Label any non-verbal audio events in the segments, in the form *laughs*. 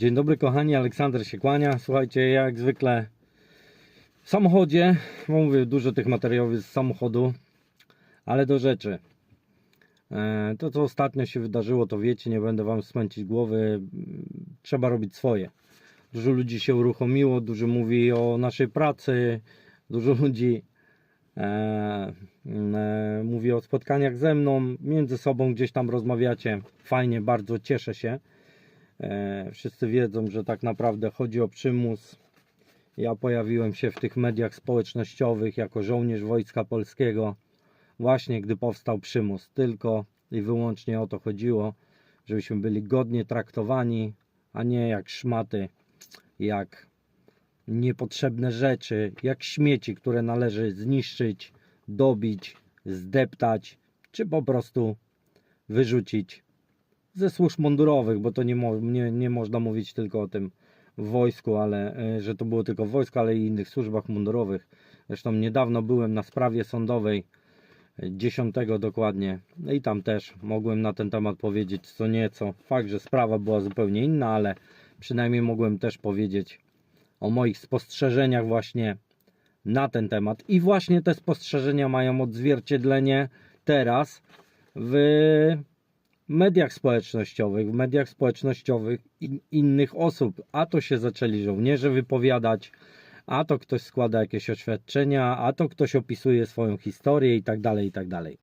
Dzień dobry kochani, Aleksander się kłania. Słuchajcie, jak zwykle w samochodzie, bo mówię, dużo tych materiałów z samochodu, ale do rzeczy. E, To co ostatnio się wydarzyło, to wiecie, nie będę wam smęcić głowy. Trzeba robić swoje. Dużo ludzi się uruchomiło, dużo mówi o naszej pracy, dużo ludzi e, e, mówi o spotkaniach ze mną, między sobą gdzieś tam rozmawiacie. Fajnie, bardzo cieszę się. E, Wszyscy wiedzą, że tak naprawdę chodzi o przymus. Ja pojawiłem się w tych mediach społecznościowych jako żołnierz Wojska Polskiego, właśnie gdy powstał przymus. Tylko i wyłącznie o to chodziło, żebyśmy byli godnie traktowani, a nie jak szmaty, jak niepotrzebne rzeczy, jak śmieci, które należy zniszczyć, dobić, zdeptać, czy po prostu wyrzucić ze służb mundurowych, bo to nie, nie, nie można mówić tylko o tym w wojsku, ale e, że to było tylko w wojsku, ale i innych służbach mundurowych. Zresztą niedawno byłem na sprawie sądowej, e, 10 dokładnie, no i tam też mogłem na ten temat powiedzieć co nieco. Fakt, że sprawa była zupełnie inna, ale przynajmniej mogłem też powiedzieć o moich spostrzeżeniach właśnie na ten temat. I właśnie te spostrzeżenia mają odzwierciedlenie teraz w mediach społecznościowych, w mediach społecznościowych in, innych osób. A to się zaczęli żołnierze wypowiadać, a to ktoś składa jakieś oświadczenia, a to ktoś opisuje swoją historię i tak dalej, i tak dalej.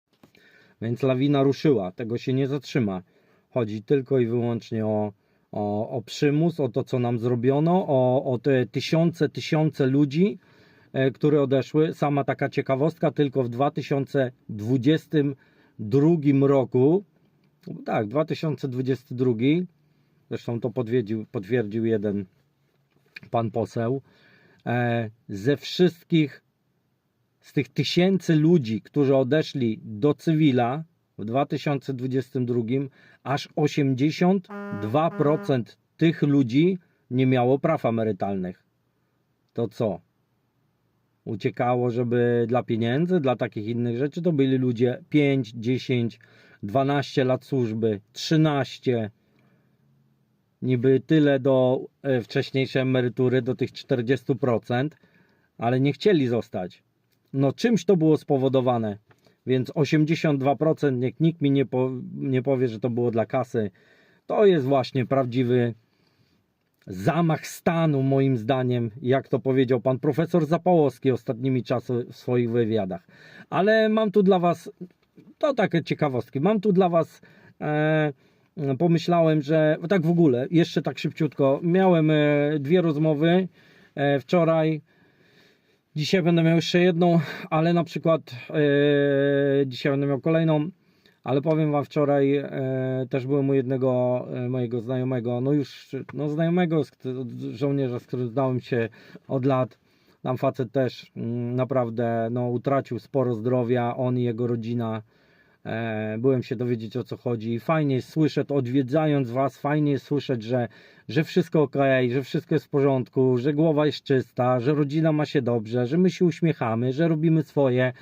Więc lawina ruszyła, tego się nie zatrzyma. Chodzi tylko i wyłącznie o, o, o przymus, o to, co nam zrobiono, o, o te tysiące, tysiące ludzi, e, które odeszły. Sama taka ciekawostka, tylko w 2022 roku tak, 2022. Zresztą to potwierdził, potwierdził jeden pan poseł. E, ze wszystkich, z tych tysięcy ludzi, którzy odeszli do cywila w 2022, aż 82% tych ludzi nie miało praw emerytalnych. To co? Uciekało, żeby dla pieniędzy, dla takich innych rzeczy, to byli ludzie 5, 10, 12 lat służby, 13, niby tyle do e, wcześniejszej emerytury, do tych 40%, ale nie chcieli zostać. No czymś to było spowodowane, więc 82%, niech nikt mi nie, po, nie powie, że to było dla kasy, to jest właśnie prawdziwy zamach stanu, moim zdaniem, jak to powiedział pan profesor Zapałowski ostatnimi czasy w swoich wywiadach. Ale mam tu dla was to takie ciekawostki. Mam tu dla Was. E, pomyślałem, że tak w ogóle, jeszcze tak szybciutko. Miałem e, dwie rozmowy e, wczoraj. Dzisiaj będę miał jeszcze jedną, ale na przykład e, dzisiaj będę miał kolejną. Ale powiem Wam, wczoraj e, też byłem u jednego e, mojego znajomego, no już no znajomego, żołnierza, z którym znałem się od lat. Tam facet też mm, naprawdę no, utracił sporo zdrowia, on i jego rodzina. E, byłem się dowiedzieć o co chodzi. Fajnie jest słyszeć, odwiedzając Was, fajnie jest słyszeć, że, że wszystko ok, że wszystko jest w porządku, że głowa jest czysta, że rodzina ma się dobrze, że my się uśmiechamy, że robimy swoje.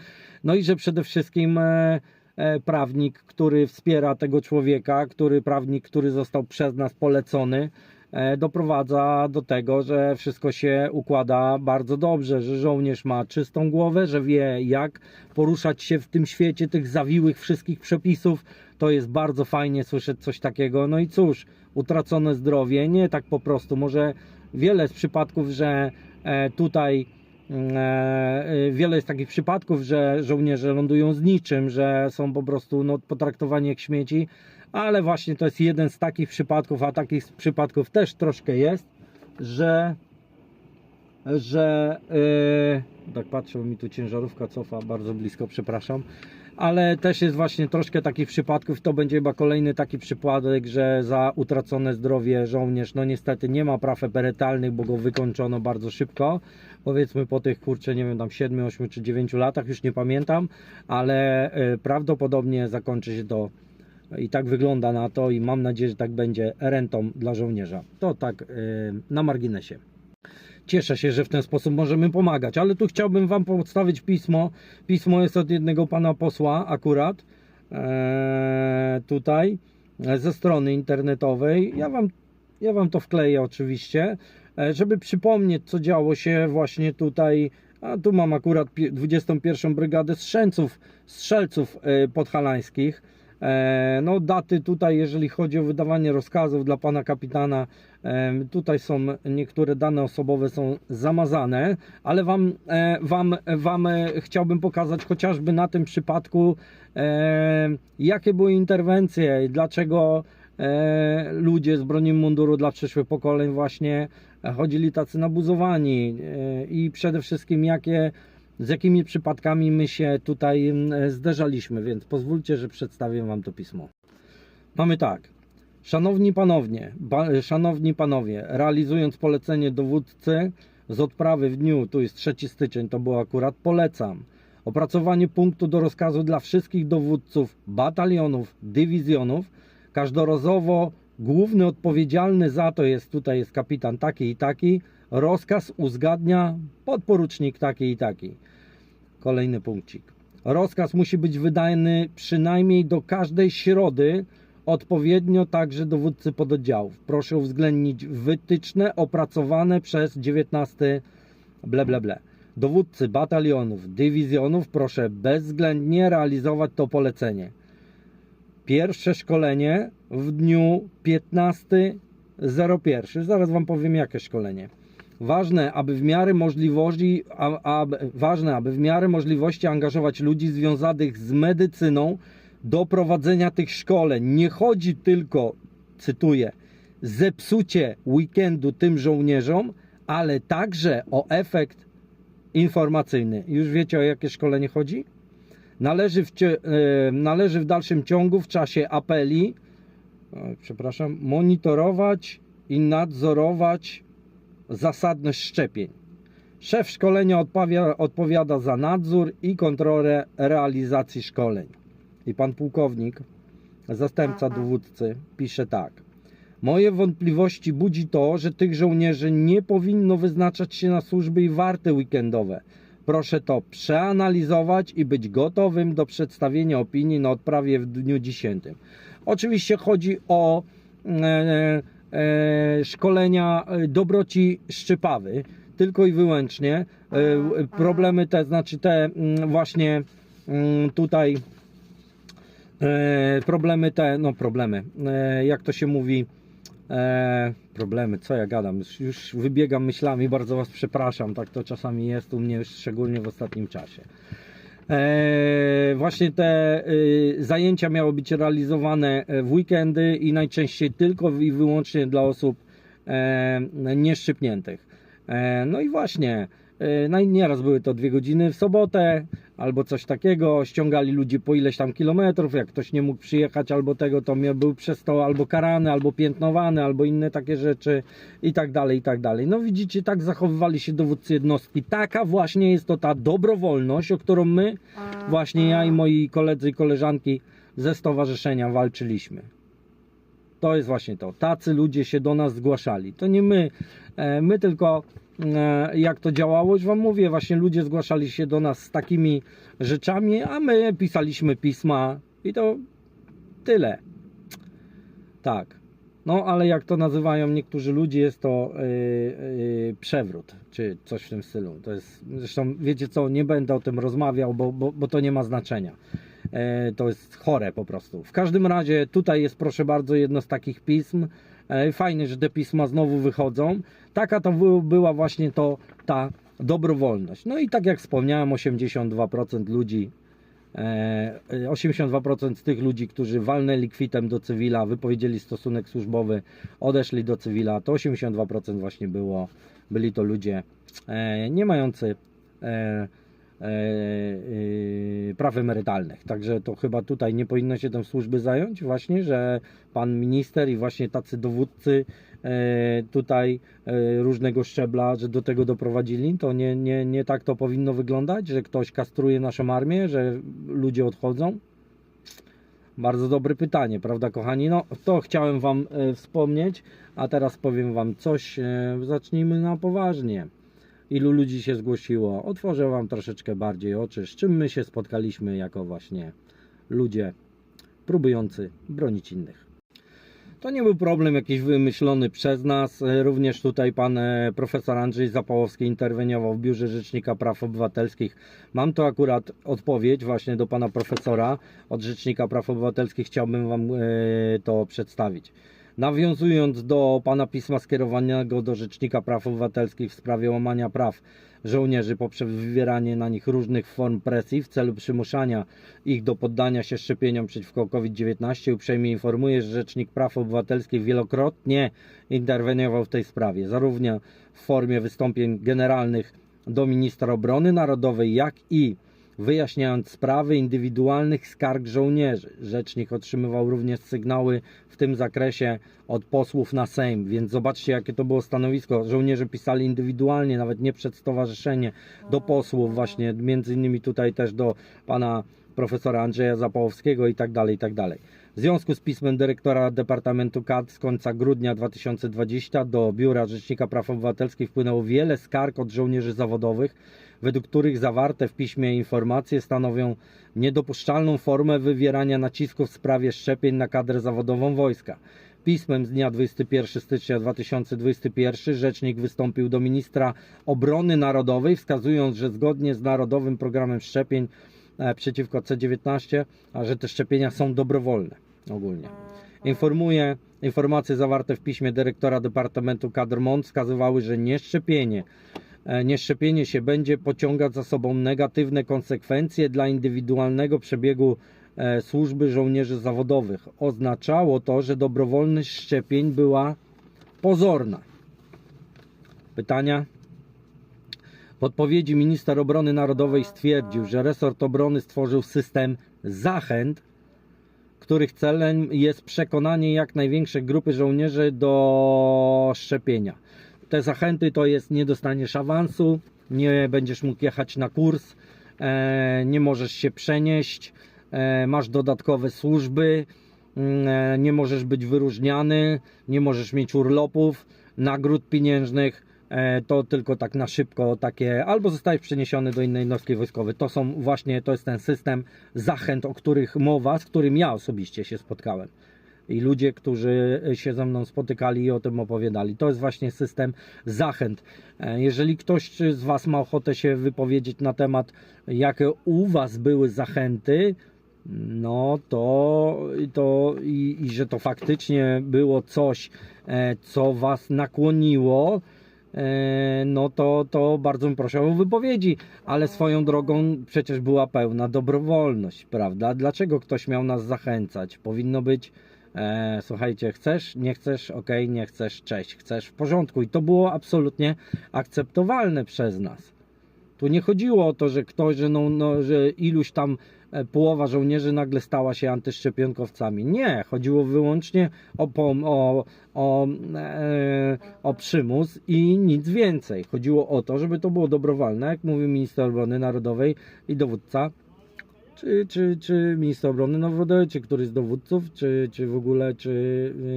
No i że przede wszystkim e, e, prawnik, który wspiera tego człowieka, który prawnik, który został przez nas polecony, doprowadza do tego, że wszystko się układa bardzo dobrze, że żołnierz ma czystą głowę, że wie jak poruszać się w tym świecie tych zawiłych wszystkich przepisów. To jest bardzo fajnie słyszeć coś takiego. No i cóż, utracone zdrowie, nie tak po prostu. Może wiele jest przypadków, że e, tutaj mm, e, e, wiele jest takich przypadków, że żołnierze lądują z niczym, że są po prostu no, potraktowani jak śmieci, ale właśnie to jest jeden z takich przypadków, a takich przypadków też troszkę jest, że że yy, tak patrzę, bo mi tu ciężarówka cofa bardzo blisko, przepraszam. Ale też jest właśnie troszkę takich przypadków. To będzie chyba kolejny taki przypadek, że za utracone zdrowie żołnierz, no niestety nie ma praw emerytalnych, bo go wykończono bardzo szybko. Powiedzmy po tych kurczę, nie wiem, tam 7, 8 czy 9 latach, już nie pamiętam, ale yy, prawdopodobnie zakończy się to i tak wygląda na to i mam nadzieję, że tak będzie rentą dla żołnierza. To tak yy, na marginesie. Cieszę się, że w ten sposób możemy pomagać, ale tu chciałbym Wam przedstawić pismo. Pismo jest od jednego pana posła, akurat e, tutaj, ze strony internetowej. Ja Wam Ja wam to wkleję oczywiście, e, żeby przypomnieć, co działo się właśnie tutaj. A tu mam akurat pi- 21. Brygadę Strzelców, strzelców e, podhalańskich. E, No, daty tutaj, jeżeli chodzi o wydawanie rozkazów dla pana kapitana, em, tutaj są niektóre dane osobowe są zamazane, ale wam, e, wam, wam e, chciałbym pokazać chociażby na tym przypadku, e, jakie były interwencje, dlaczego e, ludzie z broni munduru dla przyszłych pokoleń właśnie chodzili tacy nabuzowani e, i przede wszystkim jakie z jakimi przypadkami my się tutaj mm, zderzaliśmy, więc pozwólcie, że przedstawię Wam to pismo. Mamy tak. Szanowni panowie, ba, szanowni panowie, realizując polecenie dowódcy z odprawy w dniu, tu jest 3 styczeń, to było akurat, polecam opracowanie punktu do rozkazu dla wszystkich dowódców batalionów, dywizjonów, każdorazowo główny odpowiedzialny za to jest, tutaj jest kapitan taki i taki, rozkaz uzgadnia podporucznik taki i taki. Kolejny punkcik. Rozkaz musi być wydany przynajmniej do każdej środy, odpowiednio także dowódcy pododdziałów. Proszę uwzględnić wytyczne opracowane przez 19 ble ble ble. Dowódcy batalionów, dywizjonów proszę bezwzględnie realizować to polecenie. Pierwsze szkolenie w dniu 15.01. Zaraz Wam powiem jakie szkolenie. Ważne, aby w miarę możliwości, a, a, ważne, aby w miarę możliwości angażować ludzi związanych z medycyną do prowadzenia tych szkoleń. Nie chodzi tylko, cytuję, zepsucie weekendu tym żołnierzom, ale także o efekt informacyjny. Już wiecie o jakie szkolenie chodzi? Należy w, e, należy w dalszym ciągu w czasie apeli, e, przepraszam, monitorować i nadzorować zasadność szczepień. Szef szkolenia odpowia, odpowiada za nadzór i kontrolę realizacji szkoleń. I pan pułkownik, zastępca dowódcy, pisze tak. Moje wątpliwości budzi to, że tych żołnierzy nie powinno wyznaczać się na służby i warty weekendowe. Proszę to przeanalizować i być gotowym do przedstawienia opinii na odprawie w dniu 10. Oczywiście chodzi o e, e, szkolenia e, dobroci szczypawy, tylko i wyłącznie. E, problemy te, znaczy te mm, właśnie mm, tutaj e, problemy te, no problemy, e, jak to się mówi, e, problemy, co ja gadam, już wybiegam myślami, bardzo Was przepraszam, tak to czasami jest u mnie, szczególnie w ostatnim czasie. E, właśnie te y, zajęcia miały być realizowane w weekendy i najczęściej tylko i wyłącznie dla osób e, nieszczypniętych. E, no i właśnie, e, nieraz były to dwie godziny w sobotę albo coś takiego, ściągali ludzi po ileś tam kilometrów, jak ktoś nie mógł przyjechać albo tego, to był przez to albo karany, albo piętnowany, albo inne takie rzeczy i tak dalej, i tak dalej. No widzicie, tak zachowywali się dowódcy jednostki. Taka właśnie jest to ta dobrowolność, o którą my, właśnie ja i moi koledzy i koleżanki ze stowarzyszenia walczyliśmy. To jest właśnie to. Tacy ludzie się do nas zgłaszali. To nie my. E, My tylko jak to działało, już wam mówię, właśnie ludzie zgłaszali się do nas z takimi rzeczami, a my pisaliśmy pisma i to tyle. Tak. No, ale jak to nazywają niektórzy ludzie, jest to yy, yy, przewrót, czy coś w tym stylu. To jest, zresztą wiecie co, nie będę o tym rozmawiał, bo, bo, bo to nie ma znaczenia. E, to jest chore po prostu. W każdym razie tutaj jest proszę bardzo jedno z takich pism. E, Fajnie, że te pisma znowu wychodzą. Taka to by- była właśnie to ta dobrowolność. No i tak jak wspomniałem, 82% ludzi, e, 82% z tych ludzi, którzy walnęli kwitem do cywila, wypowiedzieli stosunek służbowy, odeszli do cywila, to 82% właśnie było, byli to ludzie e, nie mający e, e, e, praw emerytalnych. Także to chyba tutaj nie powinno się tym służby zająć, właśnie, że pan minister i właśnie tacy dowódcy e, tutaj e, różnego szczebla, że do tego doprowadzili. To nie, nie, nie tak to powinno wyglądać, że ktoś kastruje naszą armię, że ludzie odchodzą. Bardzo dobre pytanie, prawda, kochani? No, to chciałem Wam e, wspomnieć, a teraz powiem Wam coś. E, zacznijmy na poważnie. Ilu ludzi się zgłosiło? Otworzę Wam troszeczkę bardziej oczy, z czym my się spotkaliśmy jako właśnie ludzie próbujący bronić innych. To nie był problem jakiś wymyślony przez nas. Również tutaj pan e, profesor Andrzej Zapałowski interweniował w Biurze Rzecznika Praw Obywatelskich. Mam tu akurat odpowiedź właśnie do pana profesora od Rzecznika Praw Obywatelskich. Chciałbym wam e, to przedstawić. Nawiązując do pana pisma skierowanego do Rzecznika Praw Obywatelskich w sprawie łamania praw żołnierzy poprzez wywieranie na nich różnych form presji w celu przymuszania ich do poddania się szczepieniom przeciwko COVID-19, uprzejmie informuję, że Rzecznik Praw Obywatelskich wielokrotnie interweniował w tej sprawie, zarówno w formie wystąpień generalnych do ministra obrony narodowej, jak i wyjaśniając sprawy indywidualnych skarg żołnierzy. Rzecznik otrzymywał również sygnały w tym zakresie od posłów na Sejm, więc zobaczcie jakie to było stanowisko. Żołnierze pisali indywidualnie, nawet nie przed stowarzyszenie, do posłów właśnie, między innymi tutaj też do pana profesora Andrzeja Zapałowskiego i tak dalej, i tak dalej. W związku z pismem dyrektora Departamentu KAD z końca grudnia 2020 do Biura Rzecznika Praw Obywatelskich wpłynęło wiele skarg od żołnierzy zawodowych, według których zawarte w piśmie informacje stanowią niedopuszczalną formę wywierania nacisków w sprawie szczepień na kadrę zawodową wojska. Pismem z dnia 21 stycznia 2021 rzecznik wystąpił do ministra obrony narodowej, wskazując, że zgodnie z Narodowym Programem Szczepień e, przeciwko C19, a że te szczepienia są dobrowolne ogólnie. Informuje, informacje zawarte w piśmie dyrektora Departamentu Kadr MON wskazywały, że nieszczepienie, e, nieszczepienie się będzie pociągać za sobą negatywne konsekwencje dla indywidualnego przebiegu e, służby żołnierzy zawodowych. Oznaczało to, że dobrowolność szczepień była pozorna. Pytania? W odpowiedzi minister obrony narodowej stwierdził, że resort obrony stworzył system zachęt, których celem jest przekonanie jak największej grupy żołnierzy do szczepienia. Te zachęty to jest nie dostaniesz awansu, nie będziesz mógł jechać na kurs, e, nie możesz się przenieść, e, masz dodatkowe służby, mm, e, nie możesz być wyróżniany, nie możesz mieć urlopów, nagród pieniężnych. To tylko tak na szybko takie, albo zostajesz przeniesiony do innej jednostki wojskowej. To są właśnie, to jest ten system zachęt, o których mowa, z którym ja osobiście się spotkałem. I ludzie, którzy się ze mną spotykali i o tym opowiadali. To jest właśnie system zachęt. E, Jeżeli ktoś z Was ma ochotę się wypowiedzieć na temat, jakie u Was były zachęty, no to, to i, i że to faktycznie było coś, e, co Was nakłoniło, E, no to, to bardzo bym prosił o wypowiedzi, ale swoją drogą przecież była pełna dobrowolność, prawda? Dlaczego ktoś miał nas zachęcać? Powinno być, e, słuchajcie, chcesz, nie chcesz, ok, nie chcesz, cześć, chcesz, w porządku. I to było absolutnie akceptowalne przez nas. Tu nie chodziło o to, że ktoś, że, no, no, że iluś tam e, połowa żołnierzy nagle stała się antyszczepionkowcami. Nie, chodziło wyłącznie o, o, o, e, o przymus i nic więcej. Chodziło o to, żeby to było dobrowolne, jak mówił minister obrony narodowej i dowódca, czy, czy, czy minister obrony narodowej, czy któryś z dowódców, czy, czy w ogóle, czy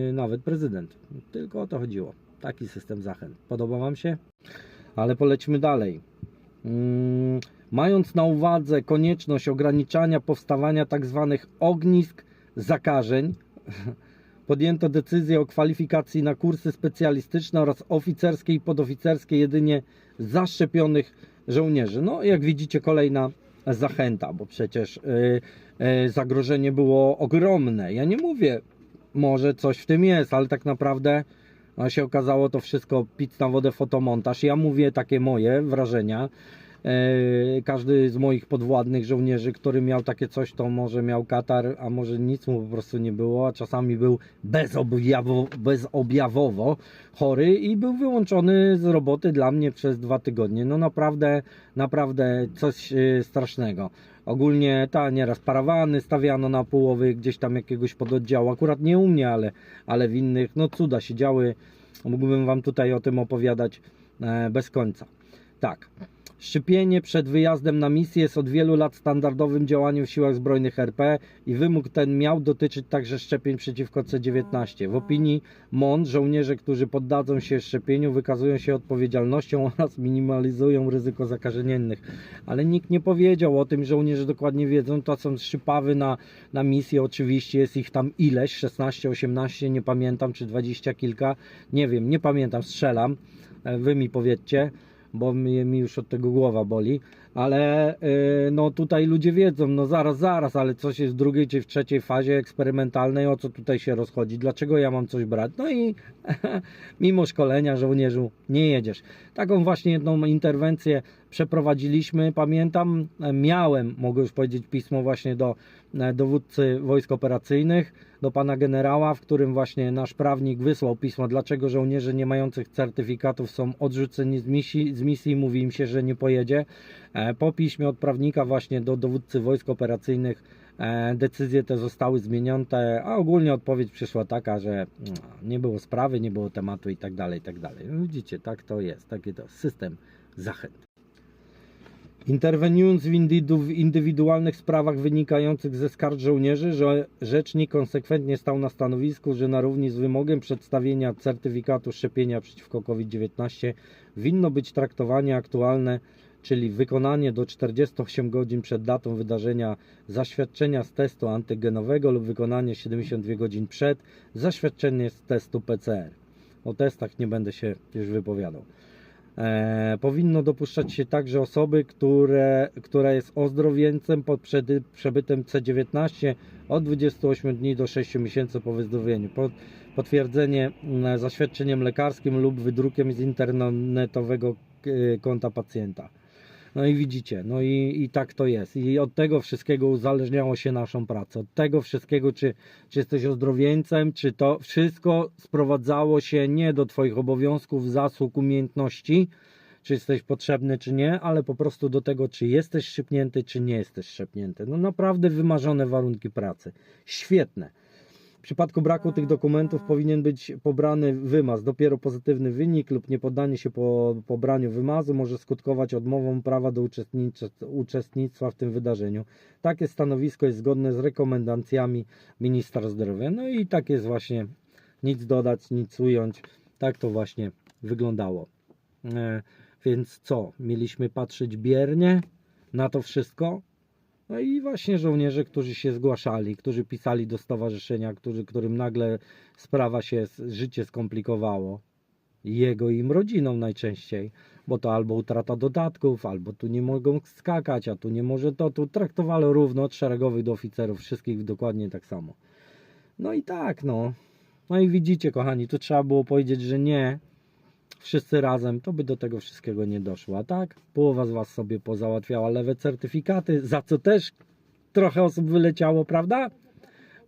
y, nawet prezydent. Tylko o to chodziło. Taki system zachęt. Podoba Wam się? Ale polećmy dalej. Mm, Mając na uwadze konieczność ograniczania powstawania tzw. ognisk zakażeń, *laughs* podjęto decyzję o kwalifikacji na kursy specjalistyczne oraz oficerskie i podoficerskie jedynie zaszczepionych żołnierzy. No, jak widzicie, kolejna zachęta, bo przecież y, y, zagrożenie było ogromne. Ja nie mówię, może coś w tym jest, ale tak naprawdę no, się okazało to wszystko pic na wodę fotomontaż. Ja mówię takie moje wrażenia. E, każdy z moich podwładnych żołnierzy, który miał takie coś, to może miał katar, a może nic mu po prostu nie było, a czasami był bezobjawo, bezobjawowo chory i był wyłączony z roboty dla mnie przez dwa tygodnie. No naprawdę, naprawdę coś e, strasznego. Ogólnie ta nieraz parawany stawiano na połowy gdzieś tam jakiegoś pododdziału, akurat nie u mnie, ale, ale w innych, no cuda się działy. Mógłbym Wam tutaj o tym opowiadać e, bez końca. Tak. Szczepienie przed wyjazdem na misję jest od wielu lat standardowym działaniem w siłach zbrojnych RP i wymóg ten miał dotyczyć także szczepień przeciwko C19. W opinii MON żołnierze, którzy poddadzą się szczepieniu wykazują się odpowiedzialnością *laughs* oraz minimalizują ryzyko zakażeń innych. Ale nikt nie powiedział o tym, żołnierze dokładnie wiedzą, to są szczypawy na, na misję, oczywiście jest ich tam ileś, 16, 18, nie pamiętam, czy 20 kilka, nie wiem, nie pamiętam, strzelam, E, wy mi powiedzcie, bo mi, mi już od tego głowa boli, ale yy, no tutaj ludzie wiedzą, no zaraz, zaraz, ale coś jest w drugiej czy w trzeciej fazie eksperymentalnej, o co tutaj się rozchodzi, dlaczego ja mam coś brać? No i *laughs* mimo szkolenia żołnierzu nie jedziesz. Taką właśnie jedną interwencję przeprowadziliśmy, pamiętam, e, miałem, mogę już powiedzieć, pismo właśnie do e, dowódcy wojsk operacyjnych, do pana generała, w którym właśnie nasz prawnik wysłał pismo, dlaczego żołnierze nie mających certyfikatów są odrzuceni z misji, z misji mówi im się, że nie pojedzie. E, Po piśmie od prawnika właśnie do dowódcy wojsk operacyjnych e, decyzje te zostały zmienione, a ogólnie odpowiedź przyszła taka, że mm, nie było sprawy, nie było tematu i tak dalej, i tak dalej. Widzicie, tak to jest, taki to system zachęt. Interweniując w indywidu- w indywidualnych sprawach wynikających ze skarg żołnierzy, że rzecznik konsekwentnie stał na stanowisku, że na równi z wymogiem przedstawienia certyfikatu szczepienia przeciwko COVID-19 winno być traktowanie aktualne, czyli wykonanie do 48 godzin przed datą wydarzenia zaświadczenia z testu antygenowego lub wykonanie 72 godzin przed zaświadczenie z testu PCR. O testach nie będę się już wypowiadał. E, powinno dopuszczać się także osoby, które, która jest ozdrowieńcem pod przedy, przebytem C19 od 28 dni do 6 miesięcy po wyzdrowieniu. Po, potwierdzenie mm, zaświadczeniem lekarskim lub wydrukiem z internetowego e, konta pacjenta. No i widzicie, no i, i tak to jest. I od tego wszystkiego uzależniało się naszą pracę. Od tego wszystkiego, czy, czy jesteś ozdrowieńcem, czy to wszystko sprowadzało się nie do Twoich obowiązków, zasług, umiejętności, czy jesteś potrzebny, czy nie, ale po prostu do tego, czy jesteś szczepnięty, czy nie jesteś szczepnięty. No naprawdę wymarzone warunki pracy. Świetne. W przypadku braku tych dokumentów powinien być pobrany wymaz. Dopiero pozytywny wynik lub niepoddanie się po pobraniu wymazu może skutkować odmową prawa do uczestnic- uczestnictwa w tym wydarzeniu. Takie stanowisko jest zgodne z rekomendacjami ministra zdrowia. No i tak jest właśnie, nic dodać, nic ująć. Tak to właśnie wyglądało. E, więc co? Mieliśmy patrzeć biernie na to wszystko? No i właśnie żołnierze, którzy się zgłaszali, którzy pisali do stowarzyszenia, którzy, którym nagle sprawa się, życie skomplikowało. Jego i im rodzinom najczęściej, bo to albo utrata dodatków, albo tu nie mogą skakać, a tu nie może to, tu traktowano równo od szeregowych do oficerów, wszystkich dokładnie tak samo. No i tak, no. No i widzicie, kochani, tu trzeba było powiedzieć, że nie, wszyscy razem, to by do tego wszystkiego nie doszło. A tak, połowa z Was sobie pozałatwiała lewe certyfikaty, za co też trochę osób wyleciało, prawda?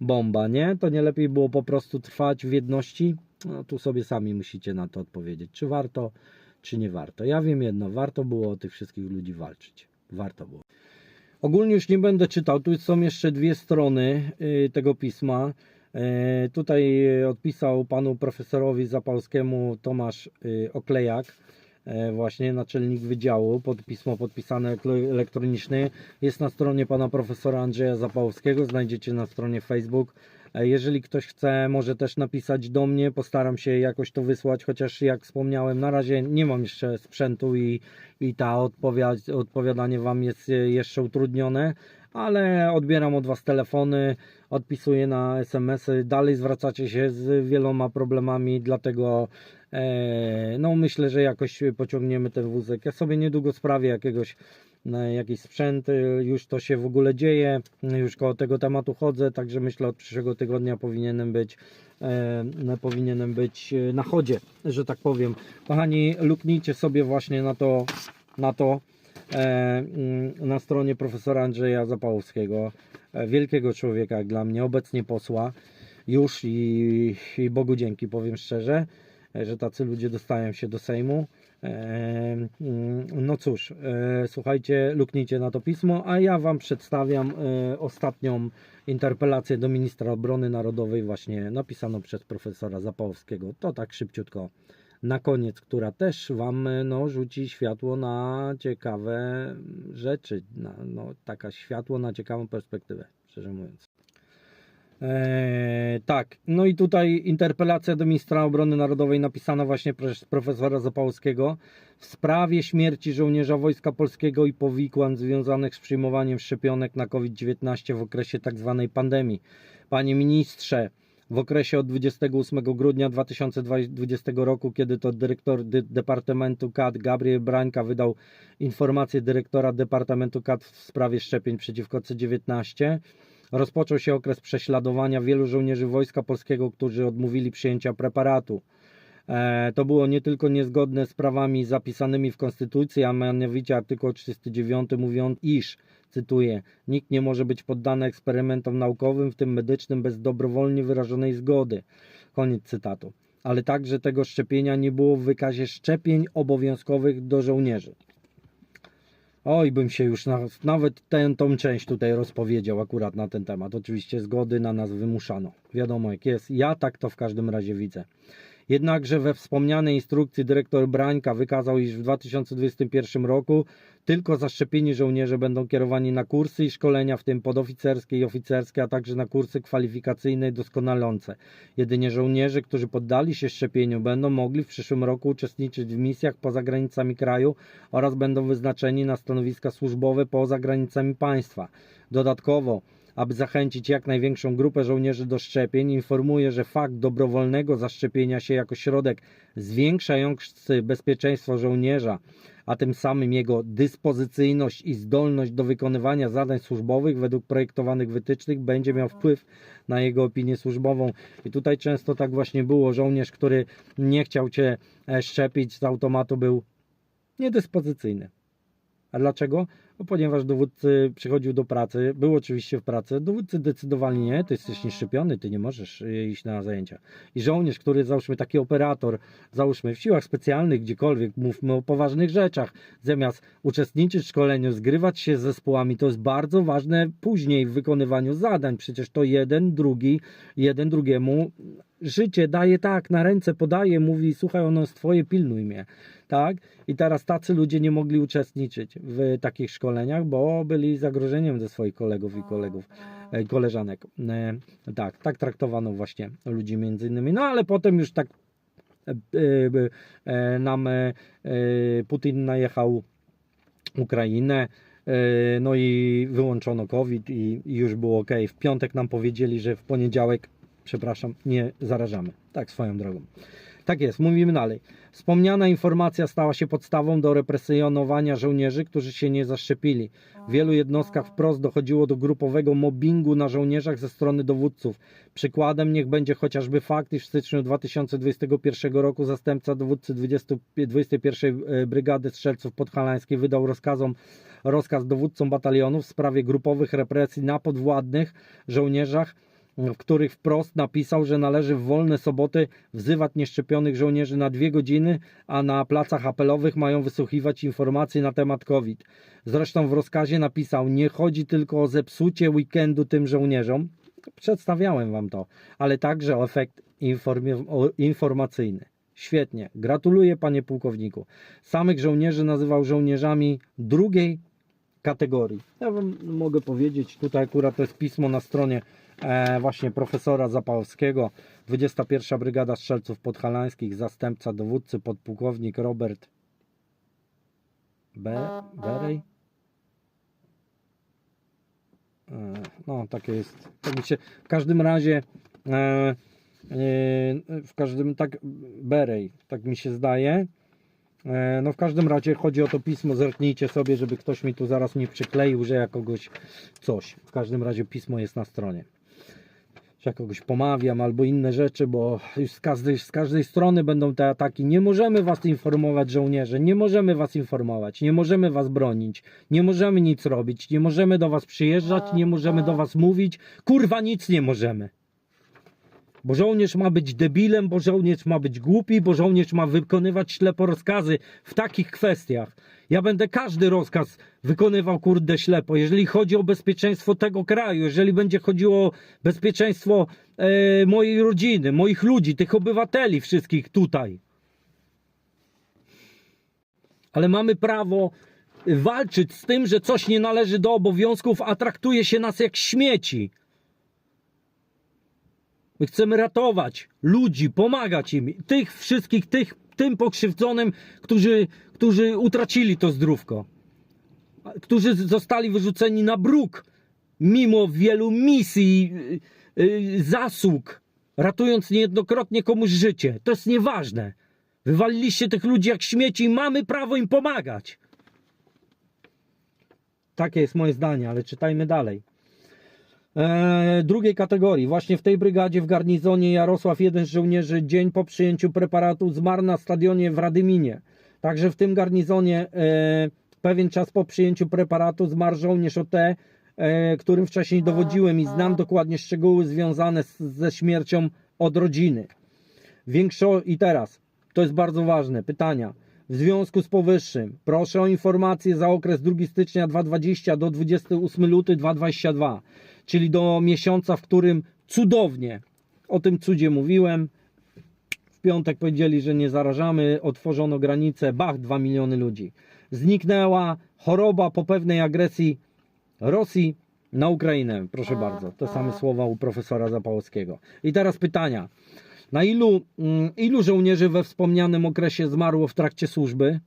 Bomba, nie? To nie lepiej było po prostu trwać w jedności? No tu sobie sami musicie na to odpowiedzieć, czy warto, czy nie warto. Ja wiem jedno, warto było o tych wszystkich ludzi walczyć. Warto było. Ogólnie już nie będę czytał, tu są jeszcze dwie strony y, tego pisma. E, Tutaj e, odpisał panu profesorowi Zapolskiemu Tomasz y, Oklejak, e, właśnie naczelnik wydziału, pod pismo podpisane elektronicznie. Jest na stronie pana profesora Andrzeja Zapałowskiego, znajdziecie na stronie Facebook. E, Jeżeli ktoś chce, może też napisać do mnie, postaram się jakoś to wysłać, chociaż jak wspomniałem, na razie nie mam jeszcze sprzętu i, i ta odpowiad, odpowiadanie wam jest e, jeszcze utrudnione, ale odbieram od was telefony, odpisuję na SMS-y, dalej zwracacie się z wieloma problemami, dlatego e, no myślę, że jakoś pociągniemy ten wózek. Ja sobie niedługo sprawię jakiegoś na jakiś sprzęt, już to się w ogóle dzieje, już koło tego tematu chodzę, także myślę od przyszłego tygodnia powinienem być e, powinienem być e, na chodzie, że tak powiem. Kochani, luknijcie sobie właśnie na to, na to e, na stronie profesora Andrzeja Zapałowskiego, e, wielkiego człowieka dla mnie, obecnie posła już i, i Bogu dzięki, powiem szczerze, e, że tacy ludzie dostają się do Sejmu. E, mm, No cóż, e, słuchajcie, luknijcie na to pismo, a ja Wam przedstawiam e, ostatnią interpelację do ministra obrony narodowej, właśnie napisaną przez profesora Zapałowskiego. To tak szybciutko na koniec, która też Wam e, no, rzuci światło na ciekawe rzeczy, na, no, taka światło na ciekawą perspektywę, szczerze mówiąc. Eee, tak, no i tutaj interpelacja do ministra obrony narodowej napisana właśnie przez profesora Zapałskiego w sprawie śmierci żołnierza Wojska Polskiego i powikłań związanych z przyjmowaniem szczepionek na COVID-19 w okresie tzw. pandemii. Panie ministrze, w okresie od 28 grudnia 2020 roku, kiedy to dyrektor dy Departamentu KAD Gabriel Brańka wydał informację dyrektora Departamentu KAD w sprawie szczepień przeciwko C19, rozpoczął się okres prześladowania wielu żołnierzy Wojska Polskiego, którzy odmówili przyjęcia preparatu. E, to było nie tylko niezgodne z prawami zapisanymi w Konstytucji, a mianowicie artykuł 39 mówiąc, iż, cytuję, nikt nie może być poddany eksperymentom naukowym, w tym medycznym, bez dobrowolnie wyrażonej zgody. Koniec cytatu. Ale także tego szczepienia nie było w wykazie szczepień obowiązkowych do żołnierzy. Oj, bym się już na, nawet tę tą część tutaj rozpowiedział akurat na ten temat. Oczywiście zgody na nas wymuszano. Wiadomo jak jest. Ja tak to w każdym razie widzę. Jednakże we wspomnianej instrukcji dyrektor Brańka wykazał, iż w 2021 roku tylko zaszczepieni żołnierze będą kierowani na kursy i szkolenia, w tym podoficerskie i oficerskie, a także na kursy kwalifikacyjne i doskonalące. Jedynie żołnierze, którzy poddali się szczepieniu, będą mogli w przyszłym roku uczestniczyć w misjach poza granicami kraju oraz będą wyznaczeni na stanowiska służbowe poza granicami państwa. Dodatkowo aby zachęcić jak największą grupę żołnierzy do szczepień, informuje, że fakt dobrowolnego zaszczepienia się jako środek zwiększający bezpieczeństwo żołnierza, a tym samym jego dyspozycyjność i zdolność do wykonywania zadań służbowych według projektowanych wytycznych będzie miał wpływ na jego opinię służbową. I tutaj często tak właśnie było. Żołnierz, który nie chciał cię e, szczepić z automatu był niedyspozycyjny. A dlaczego? No, ponieważ dowódcy przychodził do pracy, był oczywiście w pracy, dowódcy decydowali nie, ty jesteś nieszczepiony, ty nie możesz y, iść na zajęcia. I żołnierz, który załóżmy taki operator, załóżmy w siłach specjalnych, gdziekolwiek, mówmy o poważnych rzeczach, zamiast uczestniczyć w szkoleniu, zgrywać się z zespołami, to jest bardzo ważne później w wykonywaniu zadań. Przecież to jeden, drugi, jeden drugiemu życie daje tak, na ręce podaje, mówi słuchaj, ono jest twoje, pilnuj mnie, tak? I teraz tacy ludzie nie mogli uczestniczyć w takich szkoleniach, bo byli zagrożeniem ze swoich kolegów i kolegów, e, koleżanek. E, Tak, tak traktowano właśnie ludzi między innymi, no ale potem już tak e, nam Putin najechał Ukrainę, no i wyłączono COVID i już było ok. W piątek nam powiedzieli, że w poniedziałek przepraszam, nie zarażamy. Tak swoją drogą. Tak jest, mówimy dalej. Wspomniana informacja stała się podstawą do represjonowania żołnierzy, którzy się nie zaszczepili. W wielu jednostkach wprost dochodziło do grupowego mobbingu na żołnierzach ze strony dowódców. Przykładem niech będzie chociażby fakt, iż w styczniu 2021 roku zastępca dowódcy 20, 21 Brygady Strzelców Podhalańskiej wydał rozkazom, rozkaz dowódcom batalionów w sprawie grupowych represji na podwładnych żołnierzach w których wprost napisał, że należy w wolne soboty wzywać nieszczepionych żołnierzy na dwie godziny, a na placach apelowych mają wysłuchiwać informacji na temat COVID. Zresztą w rozkazie napisał, nie chodzi tylko o zepsucie weekendu tym żołnierzom, przedstawiałem wam to, ale także o efekt informacyjny. Świetnie, gratuluję panie pułkowniku. Samych żołnierzy nazywał żołnierzami drugiej kategorii. Ja wam mogę powiedzieć, tutaj akurat to jest pismo na stronie właśnie profesora Zapałowskiego, 21 Brygada Strzelców Podhalańskich, zastępca dowódcy, podpułkownik Robert Be Berej. E, no, takie jest. Tak mi się, w każdym razie e, e, w każdym tak Berej, tak mi się zdaje. E, No w każdym razie chodzi o to pismo, zerknijcie sobie, żeby ktoś mi tu zaraz nie przykleił, że ja kogoś coś. W każdym razie pismo jest na stronie. Ja kogoś pomawiam albo inne rzeczy, bo już z każdej, z każdej strony będą te ataki. Nie możemy was informować żołnierze, nie możemy was informować, nie możemy was bronić, nie możemy nic robić, nie możemy do was przyjeżdżać, nie możemy do was mówić. Kurwa nic nie możemy. Bo żołnierz ma być debilem, bo żołnierz ma być głupi, bo żołnierz ma wykonywać ślepo rozkazy w takich kwestiach. Ja będę każdy rozkaz wykonywał kurde ślepo, jeżeli chodzi o bezpieczeństwo tego kraju, jeżeli będzie chodziło o bezpieczeństwo e, mojej rodziny, moich ludzi, tych obywateli wszystkich tutaj. ale mamy prawo walczyć z tym, że coś nie należy do obowiązków, a traktuje się nas jak śmieci. My chcemy ratować ludzi, pomagać im, tych wszystkich, tych, tym pokrzywdzonym, którzy, którzy utracili to zdrówko, którzy zostali wyrzuceni na bruk, mimo wielu misji, y, y, zasług, ratując niejednokrotnie komuś życie. To jest nieważne. Wywaliliście tych ludzi jak śmieci i mamy prawo im pomagać. Takie jest moje zdanie, ale czytajmy dalej. Eee, drugiej kategorii. Właśnie w tej brygadzie w garnizonie Jarosław, jeden z żołnierzy, dzień po przyjęciu preparatu zmarł na stadionie w Radyminie. Także w tym garnizonie e, pewien czas po przyjęciu preparatu zmarł żołnierz OT, e, którym wcześniej dowodziłem i znam dokładnie szczegóły związane z, ze śmiercią od rodziny. Większo i teraz, to jest bardzo ważne, pytania. W związku z powyższym proszę o informację za okres 2 stycznia 2020 do 28 luty 2022, czyli do miesiąca, w którym cudownie, o tym cudzie mówiłem, w piątek powiedzieli, że nie zarażamy, otworzono granice, bach, 2 miliony ludzi. Zniknęła choroba po pewnej agresji Rosji na Ukrainę. Proszę bardzo, te same słowa u profesora Zapałowskiego. I teraz pytania. Na ilu, mm, ilu żołnierzy we wspomnianym okresie zmarło w trakcie służby?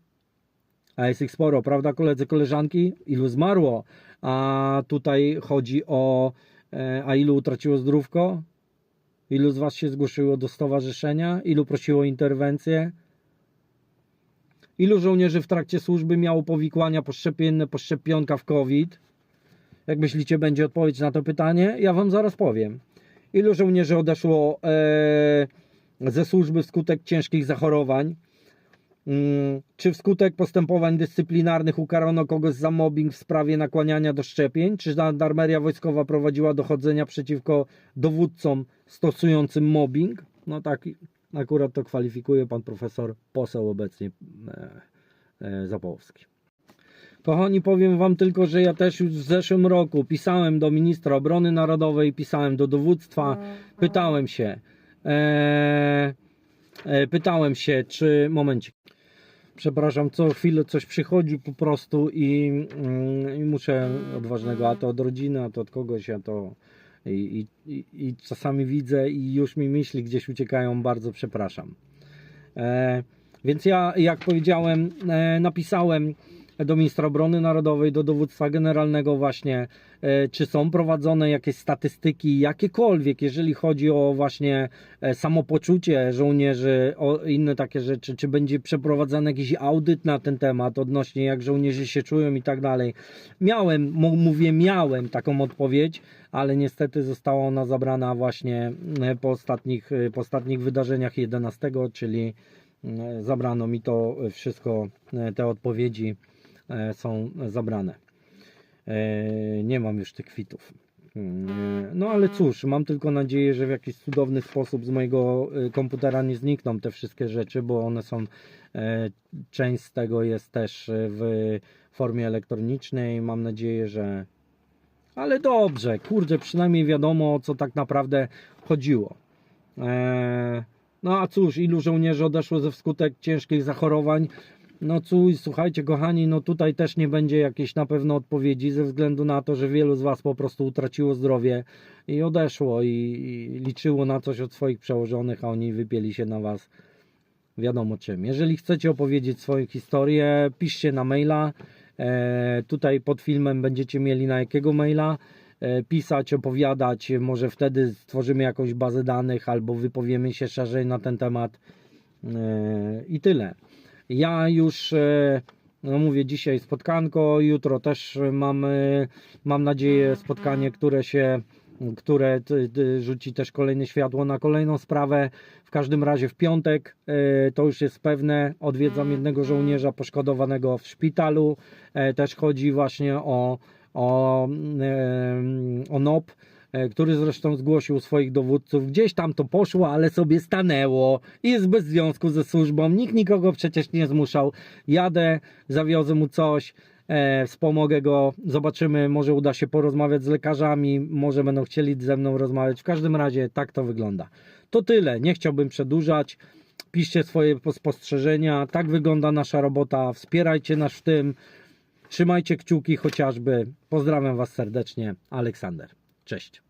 A jest ich sporo, prawda, koledzy, koleżanki? Ilu zmarło? A tutaj chodzi o. e, A ilu utraciło zdrówko? Ilu z Was się zgłosiło do stowarzyszenia? Ilu prosiło o interwencję? Ilu żołnierzy w trakcie służby miało powikłania poszczepienne, poszczepionka w COVID? Jak myślicie, będzie odpowiedź na to pytanie? Ja Wam zaraz powiem. Ilu żołnierzy odeszło e, ze służby wskutek ciężkich zachorowań? Mm, Czy wskutek postępowań dyscyplinarnych ukarano kogoś za mobbing w sprawie nakłaniania do szczepień? Czy żandarmeria wojskowa prowadziła dochodzenia przeciwko dowódcom stosującym mobbing? No tak, akurat to kwalifikuje pan profesor, poseł obecnie e, e, Zapałowski. Kochani, powiem Wam tylko, że ja też już w zeszłym roku pisałem do ministra obrony narodowej, pisałem do dowództwa, pytałem się, e, e, pytałem się, czy momencik. Przepraszam, co chwilę coś przychodzi po prostu i, mm, i muszę odważnego, a to od rodziny, a to od kogoś, a to i, i, i czasami widzę i już mi myśli gdzieś uciekają, bardzo przepraszam. E, więc ja, jak powiedziałem, e, napisałem do ministra obrony narodowej, do dowództwa generalnego właśnie, e, czy są prowadzone jakieś statystyki, jakiekolwiek, jeżeli chodzi o właśnie e, samopoczucie żołnierzy, o inne takie rzeczy, czy będzie przeprowadzany jakiś audyt na ten temat odnośnie jak żołnierze się czują i tak dalej. Miałem, mówię miałem taką odpowiedź, ale niestety została ona zabrana właśnie e, po ostatnich, po ostatnich wydarzeniach 11, czyli zabrano mi to wszystko, te odpowiedzi są zabrane. E, Nie mam już tych kwitów. E, No ale cóż, mam tylko nadzieję, że w jakiś cudowny sposób z mojego e, komputera nie znikną te wszystkie rzeczy, bo one są, e, część z tego jest też e, w formie elektronicznej. Mam nadzieję, że. Ale dobrze, kurde, przynajmniej wiadomo o co tak naprawdę chodziło. E, No a cóż, ilu żołnierzy odeszło ze wskutek ciężkich zachorowań? No cóż, słuchajcie kochani, no tutaj też nie będzie jakiejś na pewno odpowiedzi ze względu na to, że wielu z Was po prostu utraciło zdrowie i odeszło i, i liczyło na coś od swoich przełożonych, a oni wypieli się na Was wiadomo czym. Jeżeli chcecie opowiedzieć swoją historię, piszcie na maila. E, tutaj pod filmem będziecie mieli na jakiego maila e, pisać, opowiadać. Może wtedy stworzymy jakąś bazę danych albo wypowiemy się szerzej na ten temat. E, I tyle. Ja już, e, no mówię, dzisiaj spotkanko, jutro też mam, mam nadzieję spotkanie, które się, które rzuci też kolejne światło na kolejną sprawę. W każdym razie w piątek, e, to już jest pewne, odwiedzam jednego żołnierza poszkodowanego w szpitalu. E, Też chodzi właśnie o, o, o NOP który zresztą zgłosił swoich dowódców. Gdzieś tam to poszło, ale sobie stanęło i jest bez związku ze służbą. Nikt nikogo przecież nie zmuszał. Jadę, zawiozę mu coś, e, wspomogę go, zobaczymy, może uda się porozmawiać z lekarzami, może będą chcieli ze mną rozmawiać. W każdym razie tak to wygląda. To tyle, nie chciałbym przedłużać. Piszcie swoje po- spostrzeżenia. Tak wygląda nasza robota. Wspierajcie nas w tym. Trzymajcie kciuki chociażby. Pozdrawiam Was serdecznie. Aleksander. Cześć.